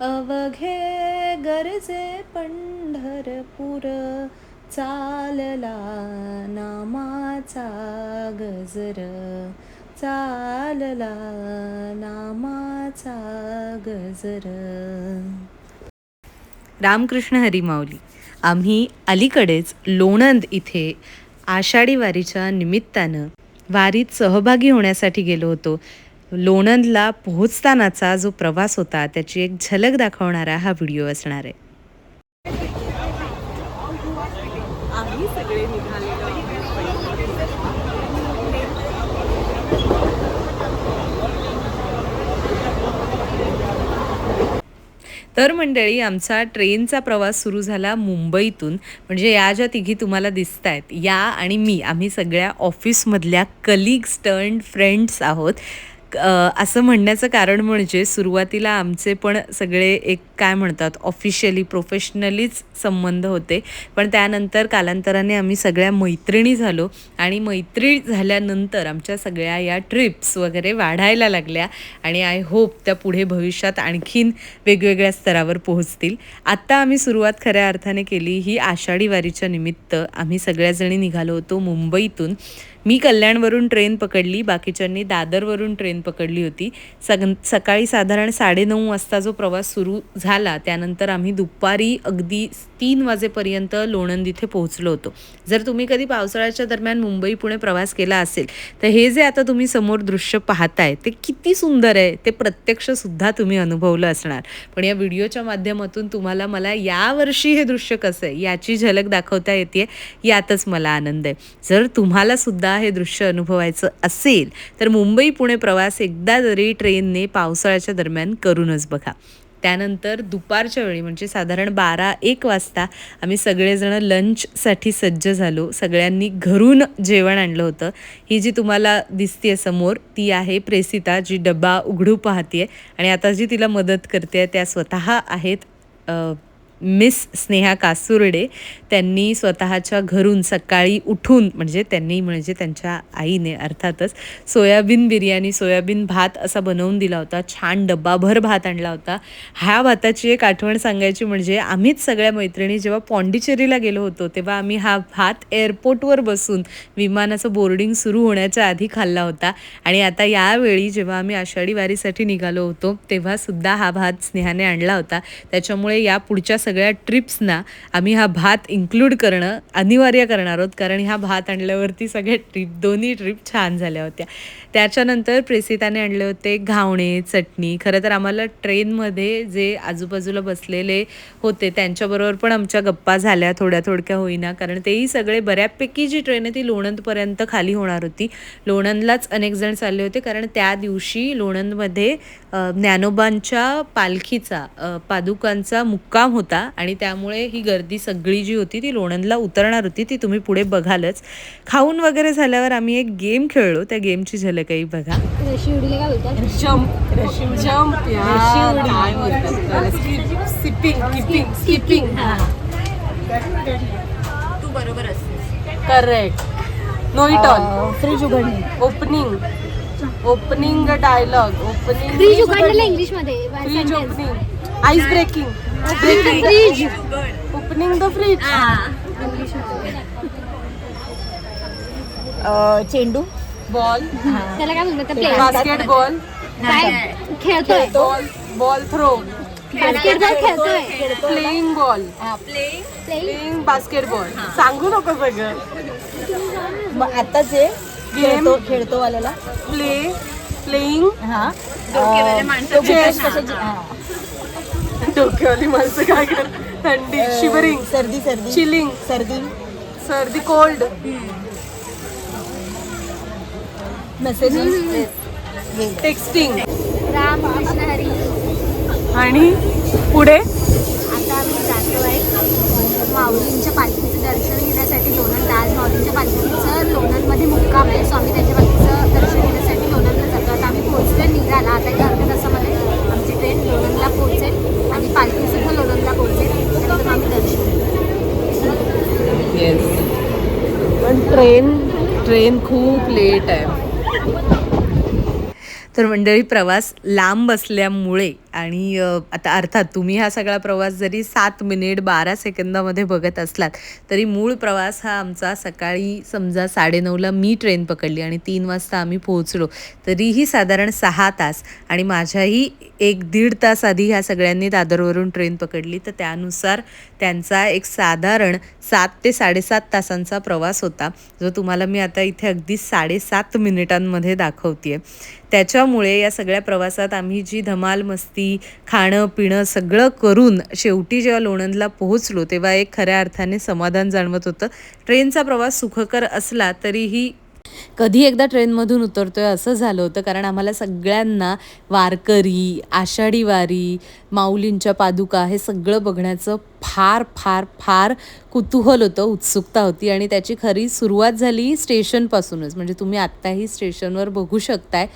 अवघे गरजे पंढरपूर चालला नामाचा गजर. चालला नामाचा गजर. रामकृष्ण हरिमाऊली आम्ही अलीकडेच लोणंद इथे आषाढी वारीच्या निमित्तानं वारीत सहभागी होण्यासाठी गेलो होतो. लोणंदला पोहोचतानाचा जो प्रवास होता त्याची एक झलक दाखवणारा हा व्हिडिओ असणार आहे. आम्ही सगळे निघालेलो तर मंडळी आमचा ट्रेनचा प्रवास सुरू झाला मुंबईतून. म्हणजे या ज्या तिघी तुम्हाला दिसत आहेत या आणि मी आम्ही सगळ्या ऑफिसमधल्या कलिग्स टर्न फ्रेंड्स आहोत. असं म्हणण्याचं कारण म्हणजे सुरुवातीला आमचे पण सगळे एक काय म्हणतात ऑफिशियली प्रोफेशनलीच संबंध होते. पण त्यानंतर कालांतराने आम्ही सगळ्या मैत्रिणी झालो आणि मैत्री झाल्यानंतर आमच्या सगळ्या या ट्रिप्स वगैरे वाढायला लागल्या आणि आय होप त्या पुढे भविष्यात आणखीन वेगवेगळ्या स्तरावर पोहोचतील. आत्ता आम्ही सुरुवात खऱ्या अर्थाने केली ही आषाढी वारीच्या निमित्त आम्ही सगळ्याजणी निघालो होतो मुंबईतून. मी कल्याणवरून ट्रेन पकडली बाकीच्यांनी दादरवरून ट्रेन पकडली होती. सग सकाळी साधारण साडेनऊ वाजता जो प्रवास सुरू झाला त्यानंतर आम्ही दुपारी अगदी तीन वाजेपर्यंत लोणंद इथे पोहोचलो होतो. जर तुम्ही कधी पावसाळ्याच्या दरम्यान मुंबई पुणे प्रवास केला असेल तर हे जे आता तुम्ही समोर दृश्य पाहताय ते किती सुंदर आहे ते प्रत्यक्षसुद्धा तुम्ही अनुभवलं असणार. पण या व्हिडिओच्या माध्यमातून तुम्हाला मला यावर्षी हे दृश्य कसं आहे याची झलक दाखवता येते यातच मला आनंद आहे. जर तुम्हाला सुद्धा हे दृश्य अनुभवायचं असेल तर मुंबई पुणे प्रवास एकदा जरी ट्रेनने पावसाळ्याच्या दरम्यान करूनच बघा. त्यानंतर दुपारच्या वेळी म्हणजे साधारण बारा एक वाजता आम्ही सगळेजणं लंचसाठी सज्ज झालो. सगळ्यांनी घरून जेवण आणलं होतं. ही जी तुम्हाला दिसते समोर ती आहे प्रेसिता जी डब्बा उघडू पाहते आणि आता जी तिला मदत करते त्या स्वतः आहेत मिस स्नेहा कासुर्डे त्यांनी स्वतःच्या घरून सकाळी उठून म्हणजे त्यांनी म्हणजे त्यांच्या आईने अर्थातच सोयाबीन बिर्याणी सोयाबीन भात असा बनवून दिला होता. छान डब्बाभर भात आणला होता. ह्या भाताची एक आठवण सांगायची म्हणजे आम्हीच सगळ्या मैत्रिणी जेव्हा पॉंडिचेरीला गेलो होतो तेव्हा आम्ही हा भात एअरपोर्टवर बसून विमानाचं बोर्डिंग सुरू होण्याच्या आधी खाल्ला होता. आणि आता यावेळी जेव्हा आम्ही आषाढी वारीसाठी निघालो होतो तेव्हा सुद्धा हा भात स्नेहाने आणला होता. त्याच्यामुळे या पुढच्या सगळ्या ट्रिप्सना आम्ही हा भात इन्क्लूड करणं अनिवार्य करणार आहोत. कारण ह्या भात आणल्यावरती सगळ्या ट्रिप दोन्ही ट्रिप छान झाल्या होत्या. त्याच्यानंतर प्रेसिताने आणले होते घावणे चटणी. खरं तर आम्हाला ट्रेनमध्ये जे आजूबाजूला बसलेले होते त्यांच्याबरोबर पण आमच्या गप्पा झाल्या थोड्या थोडक्या होईना. कारण तेही सगळे बऱ्यापैकी जी ट्रेन आहे ती लोणंदपर्यंत खाली होणार होती. लोणंदलाच अनेक जण चालले होते. कारण त्या दिवशी लोणंदमध्ये ज्ञानोबांच्या पालखीचा पादुकांचा मुक्काम होता. आणि त्यामुळे ही गर्दी सगळी जी होती ती लोणंदला उतरणार होती ती तुम्ही पुढे बघालच. खाऊन वगैरे झाल्यावर आम्ही एक गेम खेळलो त्या गेमची झलकही बघा. तू बरोबर correct know it all fridge उघडणे opening opening dialogue fridge opening उघडलेलं इंग्लिशमध्ये fridge opening ice breaking fridge opening the fridge चेंडू. बॉल त्याला काय बोलतात play basketball ball ball throw basketball खेळतोय. Playing ball? प्लेइंग बास्केटबॉल सांगू नको सगळं. मग आता जे गेम खेळतो खेळतो वाल्याला. प्ले प्लेइंग हा माणसं चेस कशाची हा. डोक्यावाली माणसं काय करत थंडी शिवरिंग सर्दी सर्दी. चिलिंग. सर्दी. सर्दी cold. Messages texting Ram Krishna Hari. आणि पुढे? आता आम्ही जातो आहे माऊलींच्या पालखीचं दर्शन घेण्यासाठी लोणंद आज माऊलींच्या पालखीचं लोणंदमध्ये मुक्काम आहे. स्वामी त्यांच्या पालखीचं दर्शन घेण्यासाठी लोणंदला जातो. आता आम्ही पोहोचलोय निघाला. आता एक अर्ध्या तासामध्ये आमची ट्रेन लोणंदला पोहोचेल आणि पालखी सुद्धा लोणंदला पोहोचेल त्यानंतर आम्ही दर्शन घेऊ. पण ट्रेन ट्रेन खूप लेट आहे. तर मंडळी प्रवास लांब असल्यामुळे आणि आता अर्थात तुम्ही हा सगळा प्रवास जरी सात मिनिट बारा सेकंदामध्ये बघत असलात तरी मूळ प्रवास हा आमचा सकाळी समजा साडेनऊला मी ट्रेन पकडली आणि तीन वाजता आम्ही पोहोचलो तरीही साधारण सहा तास आणि माझ्याही एक दीड तास आधी ह्या सगळ्यांनी दादरवरून ट्रेन पकडली. तर त्यानुसार त्यांचा एक साधारण सात ते साडेसात तासांचा प्रवास होता जो तुम्हाला मी आता इथे अगदी साडेसात मिनिटांमध्ये दाखवते त्याच्या त्याच्यामुळे या सगळ्या प्रवासात आम्ही जी धमाल मस्ती खाणं पिणं सगळं करून शेवटी जेव्हा लोणंदला पोहोचलो तेव्हा एक खऱ्या अर्थाने समाधान जाणवत होतं. ट्रेनचा प्रवास सुखकर असला तरीही कधी एकदा ट्रेनमधून उतरतोय असं झालं होतं कारण आम्हाला सगळ्यांना वारकरी आषाढी वारी माऊलींच्या पादुका हे सगळं बघण्याचं फार फार फार कुतूहल होतं उत्सुकता होती आणि त्याची खरी सुरुवात झाली स्टेशनपासूनच. म्हणजे तुम्ही आत्ताही स्टेशनवर बघू शकताय.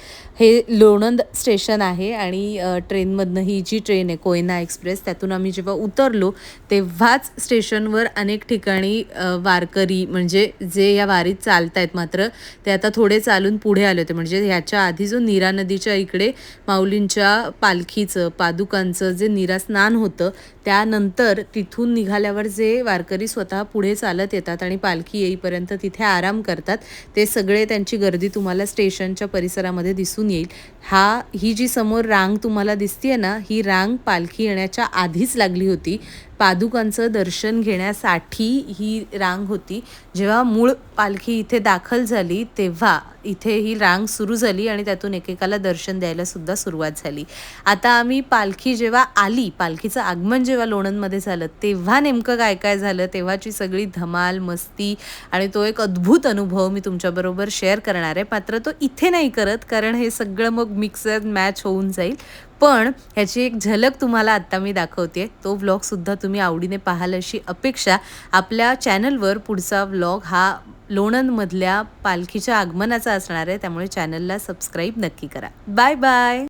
हे लोणंद स्टेशन आहे आणि ट्रेनमधनं ही जी ट्रेन आहे कोयना एक्सप्रेस त्यातून आम्ही जेव्हा उतरलो तेव्हाच स्टेशनवर अनेक ठिकाणी वारकरी म्हणजे जे या वारीत चालत आहेत मात्र ते आता थोडे चालून पुढे आले होते. म्हणजे ह्याच्या आधी जो नीरा नदीच्या इकडे माऊलींच्या पालखीचं पादुकांचं जे नीरा स्नान होतं त्यानंतर तिथून निघाल्यावर जे वारकरी स्वतः पुढे चालत येतात आणि पालखी येईपर्यंत तिथे आराम करतात ते सगळे त्यांची गर्दी तुम्हाला स्टेशनच्या परिसरामध्ये दिसून येईल. हा ही जी समोर रांग तुम्हाला दिसतीये ना ही रांग पालखी येण्याच्या आधीच लागली होती. पादुकांचं दर्शन घेण्यासाठी ही रांग होती. जेव्हा मूळ पालखी इथे दाखल झाली तेव्हा इथे ही रांग सुरू झाली आणि त्यातून एकेकाला दर्शन द्यायला सुद्धा सुरुवात झाली. आता आम्ही पालखी जेव्हा आली पालखीचं आगमन जेव्हा लोणंदमध्ये झालं तेव्हा नेमकं काय काय झालं तेव्हाची सगळी धमाल मस्ती आणि तो एक अद्भुत अनुभव मी तुमच्याबरोबर शेअर करणार आहे. मात्र तो इथे नाही करत कारण हे सगळं मग मिक्स मॅच होऊन जाईल. पण ह्याची एक झलक तुम्हाला आत्ता मी दाखवते तो व्लॉगसुद्धा तुम्ही आवडीने पाहाल अशी अपेक्षा आपल्या चॅनलवर पुढचा व्लॉग हा लोणंदमधल्या पालखीच्या आगमनाचा असणार आहे. त्यामुळे चॅनलला सबस्क्राईब नक्की करा. Bye bye